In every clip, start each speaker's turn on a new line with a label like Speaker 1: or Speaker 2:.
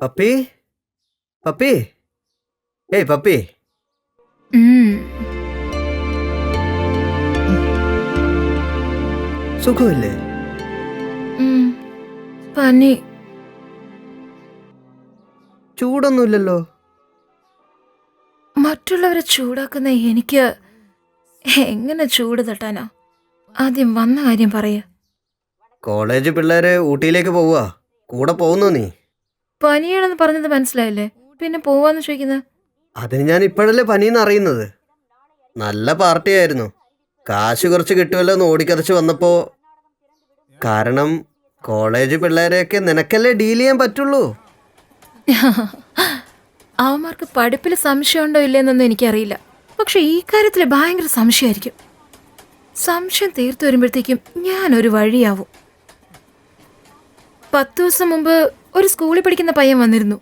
Speaker 1: Puppy? Puppy? ഏയ് puppy. സുഖമില്ലേ?
Speaker 2: പനി.
Speaker 1: ചൂടൊന്നുമില്ലല്ലോ.
Speaker 2: മറ്റുള്ളവരെ ചൂടാക്കുന്ന എനിക്ക് എങ്ങനെ ചൂട് തട്ടാനോ? ആദ്യം വന്ന കാര്യം പറയ.
Speaker 1: കോളേജ് പിള്ളേരെ ഊട്ടിയിലേക്ക് പോവുക. കൂടെ പോകുന്നു നീ?
Speaker 2: പനിയാണെന്ന് പറഞ്ഞത് മനസ്സിലായില്ലേ? പിന്നെ പോവാന്ന് ചോദിക്കുന്നത്
Speaker 1: അതിന് ഞാൻ ഇപ്പോഴല്ലേ പനിന്ന് അറിയുന്നത്. നല്ല പാർട്ടിയായിരുന്നു. കാശ് കുറച്ച് കിട്ടുമല്ലോ എന്ന് ഓടിക്കതച്ച് വന്നപ്പോ. കാരണം കോളേജ് പിള്ളേരെയൊക്കെ നിനക്കല്ലേ ഡീൽ ചെയ്യാൻ പറ്റുള്ളൂ?
Speaker 2: അവന്മാർക്ക് പഠിപ്പിൽ സംശയം ഉണ്ടോ ഇല്ലെന്നൊന്നും എനിക്കറിയില്ല. പക്ഷെ ഈ കാര്യത്തിൽ ഭയങ്കര സംശയമായിരിക്കും. സംശയം തീർത്തു വരുമ്പോഴത്തേക്കും ഒരു വഴിയാവും. പത്ത് ദിവസം മുമ്പ് ഒരു സ്കൂളിൽ പഠിക്കുന്ന പയ്യൻ വന്നിരുന്നു.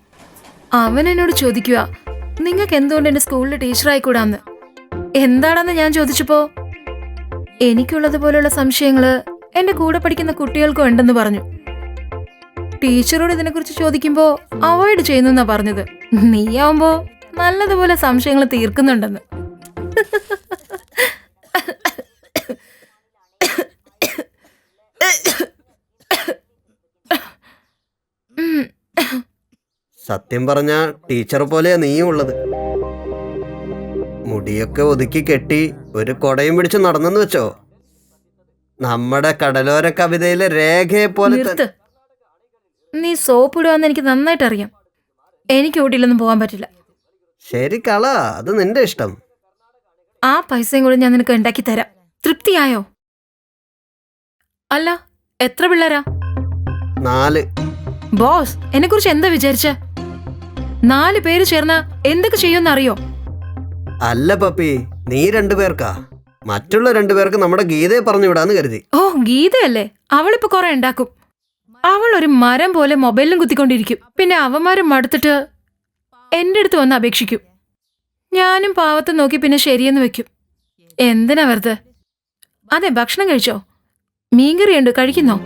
Speaker 2: അവൻ എന്നോട് ചോദിക്കുക നിങ്ങൾക്ക് എന്തുകൊണ്ട് എന്റെ സ്കൂളിലെ ടീച്ചറായിക്കൂടാന്ന് എന്താണെന്ന് ഞാൻ ചോദിച്ചപ്പോ എനിക്കുള്ളതുപോലുള്ള സംശയങ്ങൾ എന്റെ കൂടെ പഠിക്കുന്ന കുട്ടികൾക്കും ഉണ്ടെന്ന് പറഞ്ഞു. ടീച്ചറോട് ഇതിനെക്കുറിച്ച് ചോദിക്കുമ്പോ അവോയ്ഡ് ചെയ്യുന്നെന്നാ പറഞ്ഞത്. നീയാവുമ്പോ നല്ലതുപോലെ സംശയങ്ങൾ തീർക്കുന്നുണ്ടെന്ന്.
Speaker 1: സത്യം പറഞ്ഞ ടീച്ചർ പോലെയാ നീയും ഉള്ളത്. മുടിയൊക്കെ ഒതുക്കി കെട്ടി ഒരു കൊടയും പിടിച്ച് നടന്നെന്ന് വെച്ചോ? നമ്മുടെ കടലോര കവിതയിലെ രേഖയെ പോലെ
Speaker 2: നീ സോപ്പ് ഇടുവാന്ന് എനിക്ക് നന്നായിട്ട് അറിയാം എനിക്ക് ഊട്ടിയിലൊന്നും പോകാൻ പറ്റില്ല.
Speaker 1: ശരി കള. അത് നിന്റെ ഇഷ്ടം.
Speaker 2: ആ പൈസയും കൂടെ ഞാൻ നിനക്ക് ഉണ്ടാക്കി തരാം. തൃപ്തിയായോ? അല്ല എത്ര പിള്ളേരാ?
Speaker 1: നാല്.
Speaker 2: ബോസ് എന്നെ കുറിച്ച് എന്താ വിചാരിച്ച? നാല് പേര് ചേർന്ന് എന്തൊക്കെ ചെയ്യുമെന്ന് അറിയോ
Speaker 1: അല്ല പപ്പി. നീ രണ്ടുപേർക്കാ മറ്റുള്ള രണ്ടുപേർക്ക് നമ്മുടെ ഗീതയെ പറഞ്ഞു വിടാന്ന് കരുതി.
Speaker 2: ഓ ഗീതയല്ലേ? അവളിപ്പോ കുറെ ഉണ്ടാക്കും. അവൾ ഒരു മരം പോലെ മൊബൈലിലും കുത്തിക്കൊണ്ടിരിക്കും. പിന്നെ അവന്മാരും മടുത്തിട്ട് എന്റെ അടുത്ത് വന്ന് അപേക്ഷിക്കും. ഞാനും പാവത്തെ നോക്കി പിന്നെ ശരിയെന്ന് വെക്കും. എന്തിനാ വെറുതെ? അതെ ഭക്ഷണം കഴിച്ചോ? മീൻകറിയുണ്ട് കഴിക്കുന്നോ?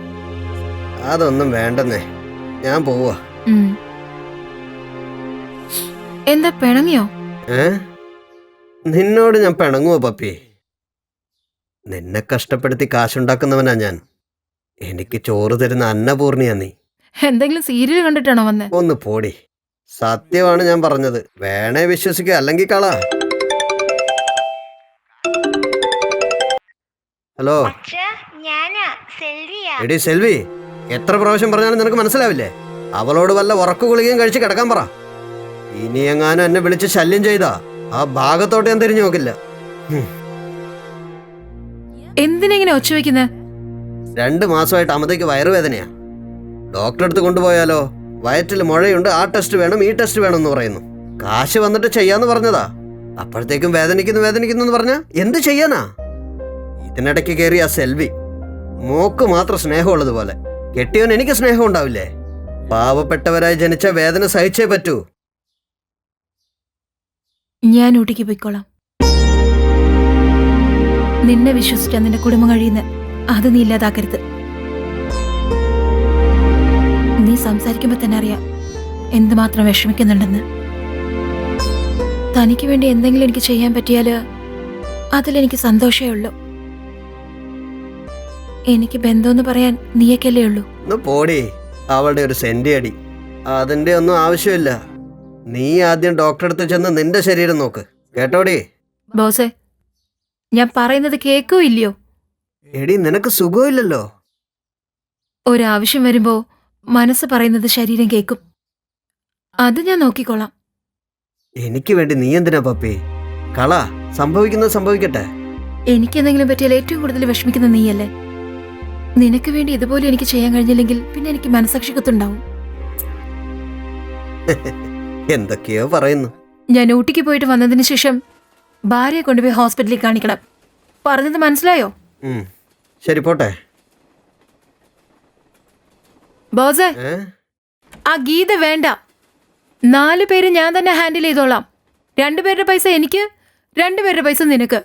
Speaker 1: അതൊന്നും വേണ്ടെന്നേ. ഞാൻ പോവാ.
Speaker 2: എന്താ പിണങ്ങിയോ?
Speaker 1: ഏ? നിന്നോട് ഞാൻ പിണങ്ങുവോ പപ്പി? നിന്നെ കഷ്ടപ്പെടുത്തി കാശുണ്ടാക്കുന്നവനാ ഞാൻ. എനിക്ക് ചോറ് തരുന്ന അന്നപൂർണിയാ നീ.
Speaker 2: എന്തെങ്കിലും സീരിയൽ കണ്ടിട്ടാണോ വന്നേ?
Speaker 1: ഒന്ന് പോടി. സത്യമാണ് ഞാൻ പറഞ്ഞത്. വേണേ വിശ്വസിക്കുക അല്ലെങ്കിൽ കള. ഹലോ?
Speaker 3: അച്ഛാ ഞാനാ സെൽവിയാ.
Speaker 1: എടി സെൽവി എത്ര പ്രാവശ്യം പറഞ്ഞാലും നിനക്ക് മനസ്സിലാവില്ലേ? അവളോട് വല്ല ഉറക്കു ഗുളികയും കഴിച്ച് കിടക്കാൻ പറ. ഇനി എങ്ങാനും എന്നെ വിളിച്ച് ശല്യം ചെയ്താ? ആ ഭാഗത്തോട്ട് ഞാൻ തിരിഞ്ഞു നോക്കില്ല.
Speaker 2: എന്തിനെങ്ങനെ ഒച്ച വെക്കുന്നേ?
Speaker 1: രണ്ട് മാസമായിട്ട് അമതയ്ക്ക് വയറുവേദനയാ. ഡോക്ടറെ അടുത്ത് കൊണ്ടുപോയാലോ? വയറ്റിൽ മുഴയുണ്ട് ആ ടെസ്റ്റ് വേണം ഈ ടെസ്റ്റ് വേണം എന്ന് പറയുന്നു. കാശ് വന്നിട്ട് ചെയ്യാന്ന് പറഞ്ഞതാ. അപ്പോഴത്തേക്കും വേദനിക്കുന്നു വേദനിക്കുന്നു എന്ന് പറഞ്ഞാ എന്ത് ചെയ്യാനാ? ഇതിനിടയ്ക്ക് കയറി ആ സെൽവി. മോക്ക് മാത്രം സ്നേഹമുള്ളതുപോലെ. കെട്ടിയവൻ എനിക്ക് സ്നേഹം ഉണ്ടാവില്ലേ? പാവപ്പെട്ടവരായി ജനിച്ച വേദന സഹിച്ചേ പറ്റൂ.
Speaker 2: ഞാൻ ഊട്ടിക്ക് പോയിക്കോളാം. നിന്നെ വിശ്വസിക്കാൻ നിന്റെ കുടുംബം കഴിയുന്ന അത് നീ ഇല്ലാതാക്കരുത്. നീ സംസാരിക്കുമ്പോ തന്നെ അറിയാം എന്തുമാത്രം വിഷമിക്കുന്നുണ്ടെന്ന്. തനിക്ക് വേണ്ടി എന്തെങ്കിലും എനിക്ക് ചെയ്യാൻ പറ്റിയാൽ അതിലെനിക്ക് സന്തോഷമേ ഉള്ളൂ. എനിക്ക് ബന്ധമെന്ന് പറയാൻ നീയൊക്കെയല്ലേ ഉള്ളൂ.
Speaker 1: പോടി അവളുടെ ഒരു സെന്റി അടി അതിന്റെ ഒന്നും ആവശ്യമില്ല. നീ ആദ്യം ഡോക്ടറെ അടുത്ത് ചെന്ന് നിന്റെ ശരീരം നോക്ക്. കേട്ടോടി?
Speaker 2: ബോസേ ഞാൻ പറയുന്നത് കേക്കോ ഇല്ലയോ
Speaker 1: എടി നിനക്ക് സുഖമില്ലല്ലോ?
Speaker 2: ഒരാവശ്യം വരുമ്പോ മനസ്സ് പറയുന്നത് ശരീരം കേക്കും അത് ഞാൻ നോക്കിക്കോളാം.
Speaker 1: എനിക്ക് വേണ്ടി നീ എന്തിനാ പപ്പി? കള സംഭവിക്കുന്നത് സംഭവിക്കട്ടെ.
Speaker 2: എനിക്ക് എന്തെങ്കിലും പറ്റിയാൽ ഏറ്റവും കൂടുതൽ വിഷമിക്കുന്ന നീയല്ലേ? നിനക്ക് വേണ്ടി ഇതുപോലെ എനിക്ക് ചെയ്യാൻ കഴിഞ്ഞില്ലെങ്കിൽ പിന്നെ എനിക്ക് മനസാക്ഷി കുത്തുണ്ടാവും
Speaker 1: എന്തൊക്കെയോ പറയുന്നു.
Speaker 2: ഞാൻ ഊട്ടിക്ക് പോയിട്ട് വന്നതിന് ശേഷം ഭാര്യയെ കൊണ്ടുപോയി ഹോസ്പിറ്റലിൽ കാണിക്കണം. പറഞ്ഞത് മനസ്സിലായോ?
Speaker 1: ഉം. ശരി പോട്ടെ.
Speaker 2: ബോസേ
Speaker 1: ഏ?
Speaker 2: ആ ഗീത വേണ്ട. നാല് പേര് ഞാൻ തന്നെ ഹാൻഡിൽ ചെയ്തോളാം. രണ്ടുപേരുടെ പൈസ എനിക്ക് രണ്ടുപേരുടെ പൈസ നിനക്ക്.